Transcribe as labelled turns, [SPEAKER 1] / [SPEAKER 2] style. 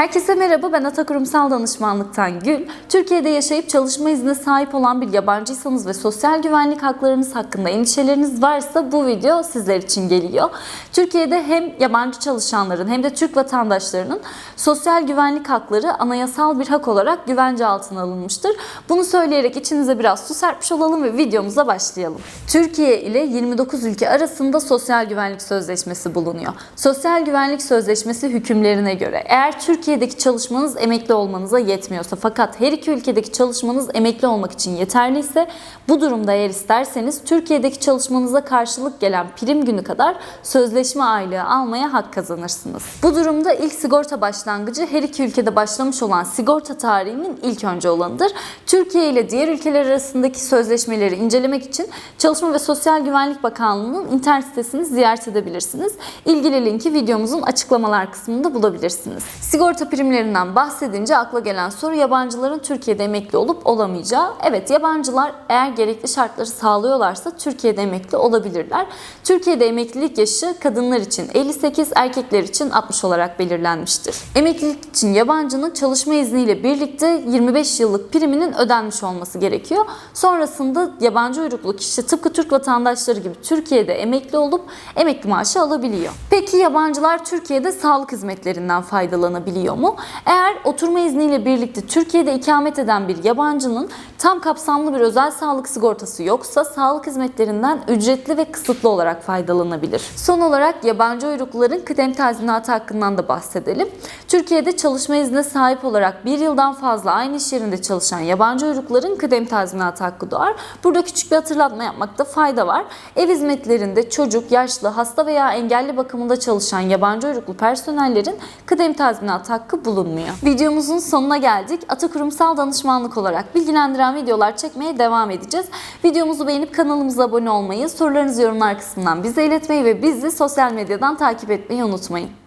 [SPEAKER 1] Herkese merhaba, ben Ata Kurumsal Danışmanlıktan Gül. Türkiye'de yaşayıp çalışma iznine sahip olan bir yabancıysanız ve sosyal güvenlik haklarınız hakkında endişeleriniz varsa bu video sizler için geliyor. Türkiye'de hem yabancı çalışanların hem de Türk vatandaşlarının sosyal güvenlik hakları anayasal bir hak olarak güvence altına alınmıştır. Bunu söyleyerek içinize biraz su serpmiş olalım ve videomuza başlayalım. Türkiye ile 29 ülke arasında sosyal güvenlik sözleşmesi bulunuyor. Sosyal güvenlik sözleşmesi hükümlerine göre eğer Türkiye'deki çalışmanız emekli olmanıza yetmiyorsa fakat her iki ülkedeki çalışmanız emekli olmak için yeterliyse bu durumda eğer isterseniz Türkiye'deki çalışmanıza karşılık gelen prim günü kadar sözleşme aylığı almaya hak kazanırsınız. Bu durumda ilk sigorta başlangıcı her iki ülkede başlamış olan sigorta tarihinin ilk önce olanıdır. Türkiye ile diğer ülkeler arasındaki sözleşmeleri incelemek için Çalışma ve Sosyal Güvenlik Bakanlığı'nın internet sitesini ziyaret edebilirsiniz. İlgili linki videomuzun açıklamalar kısmında bulabilirsiniz. Sigorta primlerinden bahsedince akla gelen soru yabancıların Türkiye'de emekli olup olamayacağı. Evet yabancılar eğer gerekli şartları sağlıyorlarsa Türkiye'de emekli olabilirler. Türkiye'de emeklilik yaşı kadınlar için 58, erkekler için 60 olarak belirlenmiştir. Emeklilik için yabancının çalışma izniyle birlikte 25 yıllık priminin ödenmiş olması gerekiyor. Sonrasında yabancı uyruklu kişi tıpkı Türk vatandaşları gibi Türkiye'de emekli olup emekli maaşı alabiliyor. Peki yabancılar Türkiye'de sağlık hizmetlerinden faydalanabiliyor mu? Eğer oturma izniyle birlikte Türkiye'de ikamet eden bir yabancının tam kapsamlı bir özel sağlık sigortası yoksa sağlık hizmetlerinden ücretli ve kısıtlı olarak faydalanabilir. Son olarak yabancı uyrukluların kıdem tazminatı hakkından da bahsedelim. Türkiye'de çalışma iznine sahip olarak bir yıldan fazla aynı iş yerinde çalışan yabancı uyrukluların kıdem tazminatı hakkı doğar. Burada küçük bir hatırlatma yapmakta fayda var. Ev hizmetlerinde çocuk, yaşlı, hasta veya engelli bakımında çalışan yabancı uyruklu personellerin kıdem tazminatı hakkı bulunmuyor. Videomuzun sonuna geldik. Ata Kurumsal Danışmanlık olarak bilgilendiren videolar çekmeye devam edeceğiz. Videomuzu beğenip kanalımıza abone olmayı, sorularınızı yorumlar kısmından bize iletmeyi ve bizi sosyal medyadan takip etmeyi unutmayın.